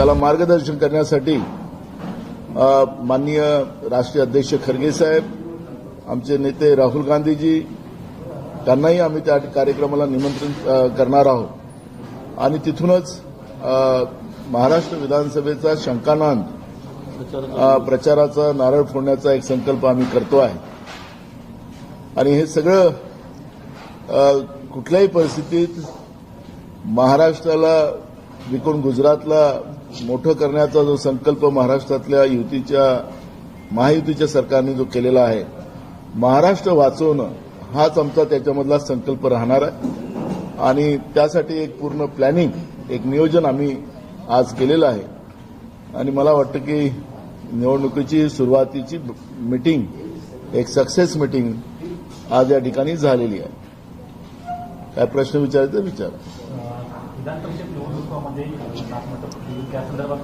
त्याला मार्गदर्शन करण्यासाठी माननीय राष्ट्रीय अध्यक्ष खरगे साहेब आमचे नेते राहुल गांधीजी त्यांनाही आम्ही त्या कार्यक्रमाला निमंत्रण करणार आहोत. आणि तिथूनच महाराष्ट्र विधानसभेचा शंकानांद प्रचाराचा नारळ फोडण्याचा एक संकल्प आम्ही करतो आहे. आणि हे सगळं कुठल्याही परिस्थितीत महाराष्ट्राला विकून गुजरातला मोठं करण्याचा जो संकल्प महाराष्ट्रातल्या युतीच्या महायुतीच्या सरकारने जो केलेला आहे महाराष्ट्र वाचवणं हाच आमचा त्याच्यामधला संकल्प राहणार आहे. आणि त्यासाठी एक पूर्ण प्लॅनिंग एक नियोजन आम्ही आज केलेलं आहे. आणि मला वाटतं की निवडणुकीची सुरुवातीची मिटिंग एक सक्सेस मिटिंग आज या ठिकाणी झालेली आहे. काय प्रश्न विचारायचा विचार?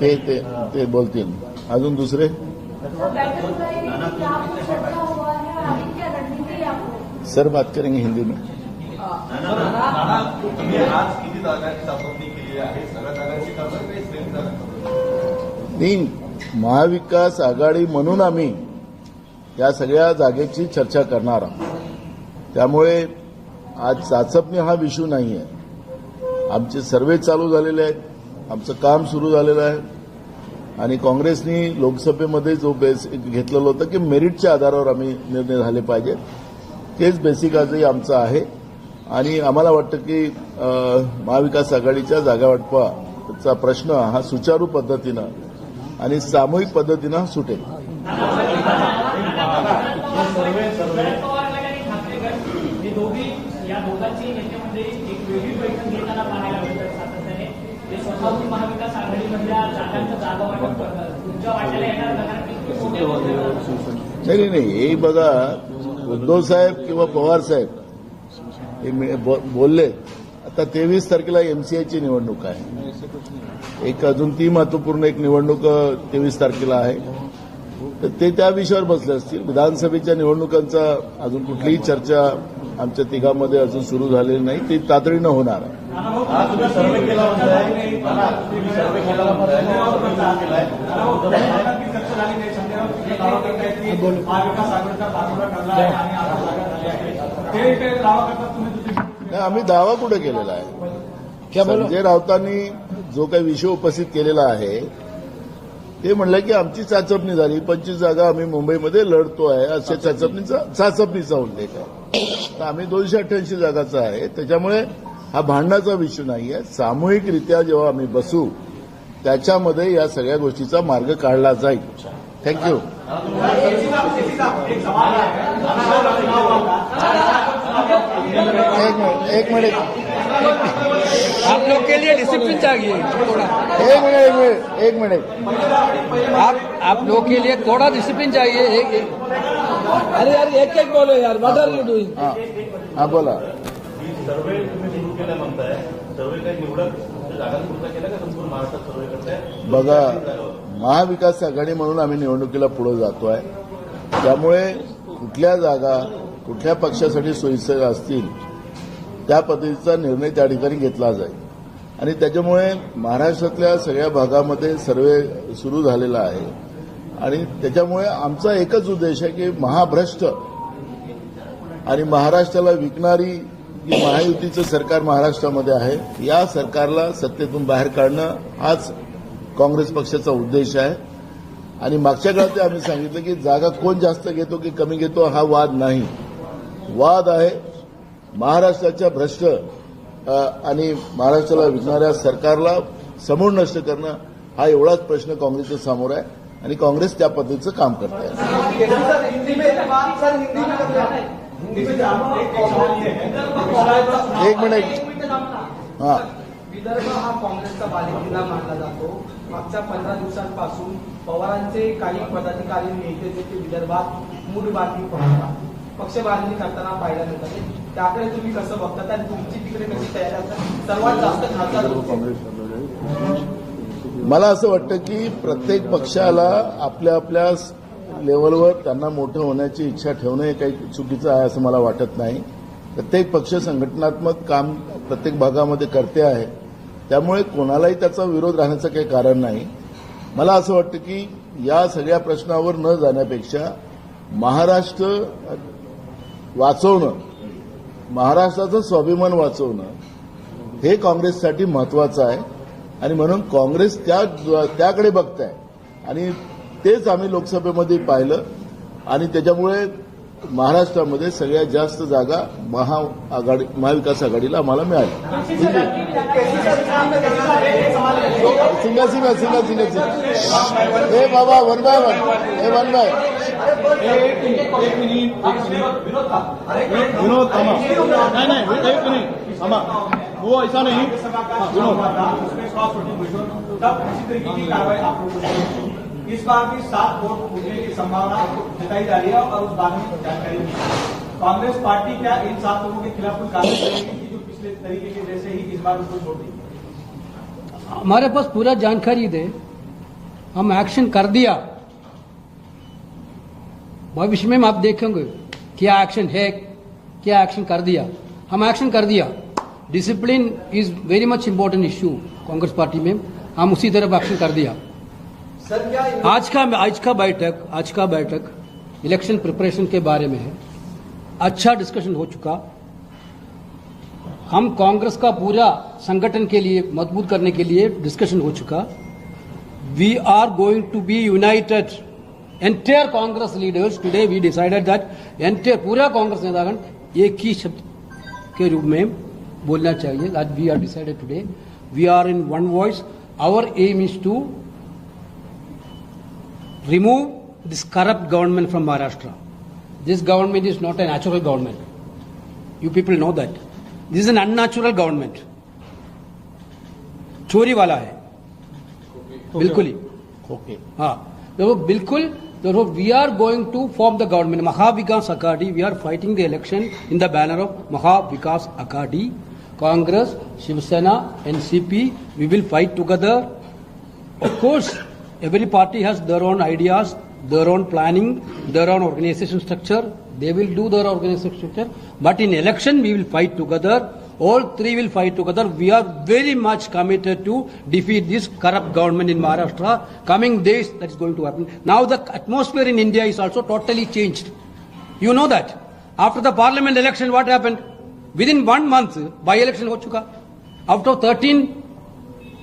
ते ते ते बोलतील. अजून दुसरे? सर बात करेंगे हिंदी में. नाही महाविकास आघाडी म्हणून आम्ही या सगळ्या जागेची चर्चा करणार आहोत. त्यामुळे आज चाचपणी हा विषय नाही आहे आमचे सर्वे चालू झालेले आहेत. आमचं काम सुरू झालेलं आहे. आणि काँग्रेसनी लोकसभेमध्ये जो बेस घेतलेलं होतं की मेरिटच्या आधारावर आम्ही निर्णय झाले पाहिजेत तेच बेसिक आजही आमचं आहे. आणि आम्हाला वाटतं की महाविकास आघाडीच्या जागावाटपाचा प्रश्न हा सुचारू पद्धतीनं आणि सामूहिक पद्धतीनं सुटेल. महाविकास आघाडीमधल्या जागांचं जागा वाटप तुमच्या वाट्याला येणार होत्या? नाही नाही नाही. हे बघा उद्धव साहेब किंवा पवार साहेब हे बोलले. आता तेवीस तारखेला एमसीआयची निवडणूक आहे. एक अजून ती महत्त्वपूर्ण एक निवडणूक तेवीस तारखेला आहे. तर ते त्या विषयावर बसले असतील. विधानसभेच्या निवडणुकांचा अजून कुठलीही चर्चा आमच्या तिघांमध्ये अजून सुरू झालेली नाही. ती तातडीनं होणार आहे. नाही, आम्ही दावा कुठे केलेला आहे? संजय राऊतांनी जो काही विषय उपस्थित केलेला आहे ते म्हणलं की आमची चाचपणी झाली पंचवीस जागा आम्ही मुंबईमध्ये लढतो आहे अशा चाचपणीचा चाचपणीचा उल्लेख आहे. तर आम्ही दोनशे अठ्ठ्याऐंशी जागाचा आहे. त्याच्यामुळे हा भांडणाचा विषय नाही आहे. सामूहिकरित्या जेव्हा आम्ही बसू त्याच्यामध्ये या सगळ्या गोष्टीचा मार्ग काढला जाईल. थँक्यू एक मिनिट. आप लोग के लिए डिसिप्लिन चाहिए थोड़ा। एक मिनिट एक मिनिट एक मिनिट। आप आप लोग के लिए थोड़ा डिसिप्लिन चाहिए एक, एक। अरे यार एक एक बोलो यार व्हाट आर यू डूइंग हा हा बोला। सर्वे सुरू केला म्हणताय. सर्वे काही निवडक जागांपुरता केला का संपूर्ण महाराष्ट्रात सर्वे करताय? बघा महाविकास आघाडी म्हणून आम्ही निवडणुकीला पुढे जातोय. त्यामुळे कुठल्या जागा कुठल्या पक्षासाठी सोयीस्कर असतील त्या पद्धतीचा निर्णय त्या ठिकाणी घेतला जाईल. आणि त्याच्यामुळे महाराष्ट्रातल्या सगळ्या भागामध्ये सर्वे सुरू झालेला आहे. आणि त्याच्यामुळे आमचा एकच उद्देश आहे की महाभ्रष्ट आणि महाराष्ट्राला विकणारी जी महायुतीचं सरकार महाराष्ट्रामध्ये आहे या सरकारला सत्तेतून बाहेर काढणं हाच काँग्रेस पक्षाचा उद्देश आहे. आणि मागच्या काळात आम्ही सांगितलं की जागा कोण जास्त घेतो की कमी घेतो हा वाद नाही. वाद आहे महाराष्ट्राच्या भ्रष्ट आणि महाराष्ट्राला विकणाऱ्या सरकारला समूळ नष्ट करणं हा एवढाच प्रश्न काँग्रेसच्या समोर आहे आणि काँग्रेस त्या पद्धतीचं काम करते एक मिनिट. हा. विदर्भ हा काँग्रेसचा बालेकिल्ला मानला जातो. मागच्या पंधरा दिवसांपासून पवारांचे काही पदाधिकारी नेते जे ते विदर्भात मूड बातमी पडतात. पक्ष बांधणी करताना पाहायला मिळतात. त्याकडे तुम्ही कसं बघतात आणि तुमची तिकडे कशी तयारी असतात सर्वात जास्त खासदार मला असं वाटतं की प्रत्येक पक्षाला आपल्या आपल्या लेवलवर त्यांना मोठं होण्याची इच्छा ठेवणं हे काही चुकीचं आहे असं मला वाटत नाही. प्रत्येक पक्ष संघटनात्मक काम प्रत्येक भागामध्ये करते आहे. त्यामुळे कोणालाही त्याचा विरोध राहण्याचं काही कारण नाही. मला असं वाटतं की या सगळ्या प्रश्नावर न जाण्यापेक्षा महाराष्ट्र वाचवणं महाराष्ट्राचं स्वाभिमान वाचवणं हे काँग्रेससाठी महत्वाचं आहे. आणि म्हणून काँग्रेस त्या त्याकडे बघत आहे आणि तेच आम्ही लोकसभेमध्ये पाहिलं. आणि त्याच्यामुळे महाराष्ट्रामध्ये सगळ्यात जास्त जागा महाआघाडी महाविकास आघाडीला आम्हाला मिळाली. सिंगा सिंगा सिंगा सिंगा सिंगा हे बाबा वन बाय वन. हे वन बाय. विनोद थांबा. नाही नाही एक मिनिट. थांबा. वो ऐसा नहीं. हाँ, विनोद. इस बार भी सात वोट उठने की संभावना जताई जा रही है और उस बारे में जानकारी है कांग्रेस पार्टी क्या इन सात लोगों के खिलाफ कोई कार्रवाई करेगी? जो पिछले तरीके के जैसे ही इस बार उनको छोड़ देगी। हमारे पास पूरा जानकारी दे। हम एक्शन कर दिया। भविष्य में आप देखेंगे क्या एक्शन है, क्या एक्शन कर दिया। हम एक्शन कर दिया। Discipline is very much important issue Congress party में। हम उसी तरफ़ एक्शन कर दिया। सर, क्या आज का आज का बैठक आज का बैठक इलेक्शन प्रिपरेशन के बारे में है। अच्छा डिस्कशन हो चुका। हम कांग्रेस का पूरा संगठन के लिए, मज़बूत करने के लिए डिस्कशन हो चुका। We are going to be united entire Congress leaders today we decided that entire पूरा कांग्रेस नेतागण एक ही शब्द के रूप में बोलना चाहिए। That we are decided today we are in one voice our aim is to remove this corrupt government from Maharashtra. This government is not a natural government. You people know that. This is an unnatural government. चोरी वाला है बिल्कुल ही okay हाँ देखो बिल्कुल देखो we are going to form the government Maha Vikas Aghadi we are fighting the election in the banner of Maha Vikas Aghadi Congress Shiv Sena NCP we will fight together Of course, every party has their own ideas, their own planning, their own organization structure. They will do their organization structure. But in election, we will fight together. All three will fight together. We are very much committed to defeat this corrupt government in Maharashtra. Coming days, that is going to happen. Now the atmosphere in India is also totally changed. You know that. After the parliament election, what happened? Within one month, by-election ho chuka. Out of 13,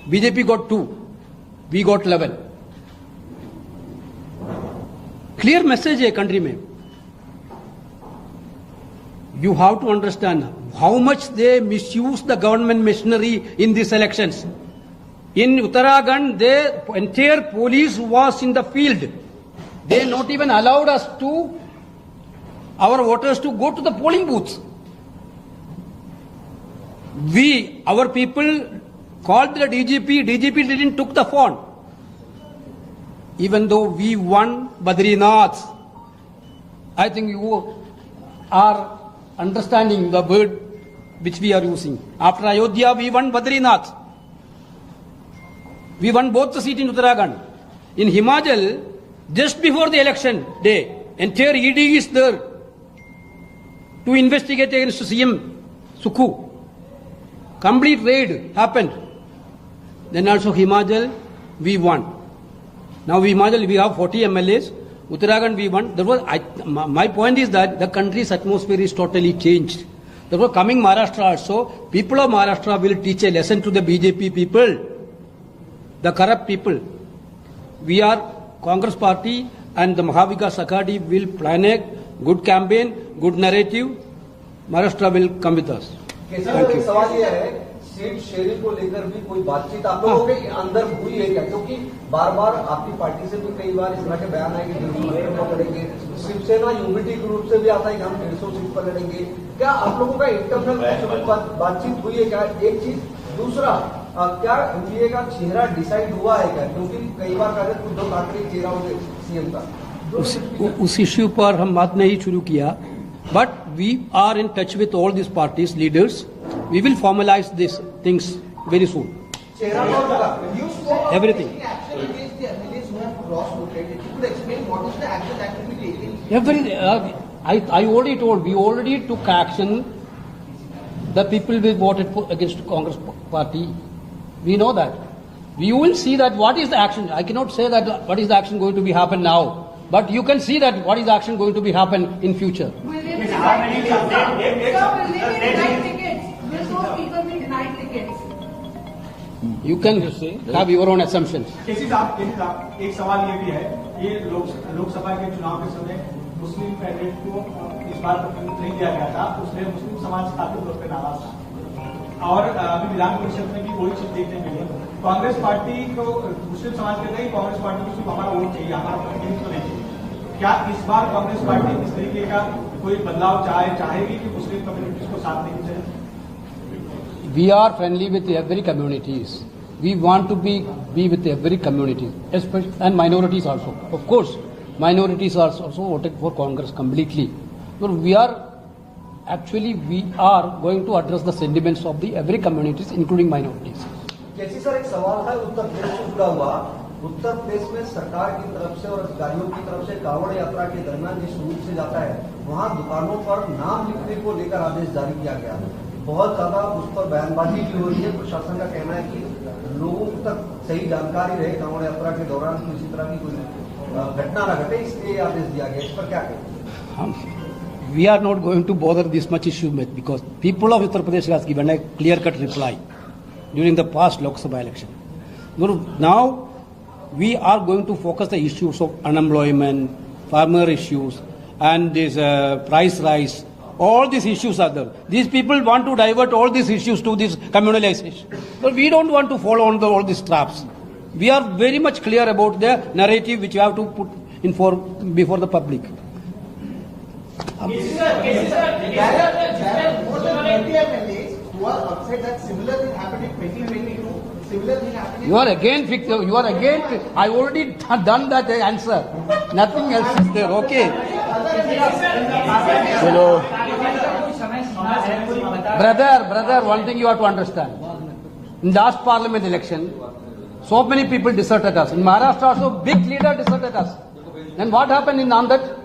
BJP got two. We got 11 clear message है country में you have to understand how much they misuse the government machinery in this elections In Uttarakhand, the entire police was in the field. They not even allowed us to, our voters to go to the polling booths. We, our people called the DGP, DGP didn't took the phone. Even though we won Badrinath, I think you are understanding the word which we are using. After Ayodhya, we won Badrinath. We won both the seat in Uttarakhand. In Himachal, just before the election day, entire ED is there to investigate against CM Sukhu. Complete raid happened. Then also Himachal, we won. Now we Himachal, we have 40 MLAs. Uttarakhand we won. Therefore, I, my, point is that the country's atmosphere is totally changed. Therefore, coming Maharashtra also, people of Maharashtra will teach a lesson to the BJP people, the corrupt people. We are Congress party and the Mahavika Sakadi will plan a good campaign, good narrative. Maharashtra will come with us. Okay, Thank you. Seat sharing को लेकर भी कोई बातचीत आप लोगों के अंदर हुई है क्या? क्योंकि बार बार आपकी पार्टी से भी कई बार इस तरह के बयान आए कि डेढ़ सौ सीट पर लड़ेंगे शिवसेना यूनिटी ग्रुप से भी आता है कि हम डेढ़ सौ सीट पर लड़ेंगे। क्या आप लोगों का इंटरनल बातचीत हुई है क्या? एक चीज़। दूसरा अ, क्या एनडीए का चेहरा डिसाइड हुआ है क्या? क्योंकि कई बार कहते हैं उद्धव ठाकरे चेहरा होंगे सीएम का उस, उस इश्यू पर हम बात नहीं शुरू KIA but we are in touch with all this parties leaders We will formalize these things very soon. Everything. Every, uh, I, I already told, we already took action. The people we voted for, against Congress party, we know that. We will see that what is the action. I cannot say that what is the action going to be happen now, but you can see that what is action going to be happen in future. You can have your own assumptions. KC साहब केसी साहब एक सवाल ये भी है ये लोक लोकसभा के चुनाव के समय मुस्लिम कैंडिडेट को इस बार नहीं दिया गया था उसमें मुस्लिम समाज काफ़ी तौर पर नाराज़ था और अभी विधान परिषद में भी वही चीज़ देखने मिली कांग्रेस पार्टी को मुस्लिम समाज के हैं कि कांग्रेस पार्टी को सिर्फ़ हमारा वोट चाहिए हमारा प्रतिनिधित्व नहीं चाहिए क्या इस बार कांग्रेस पार्टी इस तरीके का कोई बदलाव चाहे चाहेगी कि मुस्लिम कम्युनिटीज को साथ लेके चाहिए We are friendly with every communities. We want to be be with every community, especially and minorities also. Of course, minorities are also voted for Congress completely. But we are actually we are going to address the sentiments of the every communities, including minorities. KC sir एक सवाल है उत्तर प्रदेश से जुड़ा हुआ उत्तर प्रदेश में सरकार की तरफ से और अधिकारियों की तरफ से कावड़ यात्रा के दरमियान जिस रूट से जाता है वहां दुकानों पर नाम लिखने को लेकर आदेश जारी किया गया बहुत ज़्यादा उस पर बयानबाजी भी हो रही है प्रशासन का कहना है कि लोगों तक सही जानकारी रहे कांवड़ यात्रा के दौरान किसी तरह की कोई घटना न घटे इसलिए आदेश दिया गया इस पर क्या कहें Um, we are not going to bother this much issue with because people of Uttar Pradesh has given a clear-cut reply during the past Lok Sabha election. Now we are going to focus the issues of unemployment, farmer issues, and this uh, price rise. All these issues are there. These people want to divert all these issues to this communalization. But we don't want to fall on the, all these traps. We are very much clear about the narrative which you have to put in for, before the public. Yes, sir. Yes, sir. Yes, sir. There are more than 20 MLAs who are upset that similar thing happened in 2022. You are again fixed. You are again. I already done that answer. Nothing else is there. Okay. You know. Brother, brother, one thing you have to understand. In last parliament election, so many people deserted us. In Maharashtra also, big leader deserted us. Then what happened in Nandat?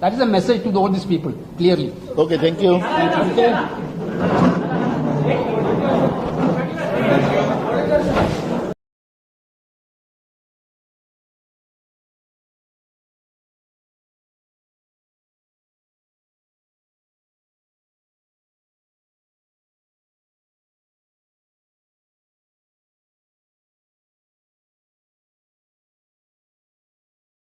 That is a message to all these people, clearly. Okay, Thank you. Thank you.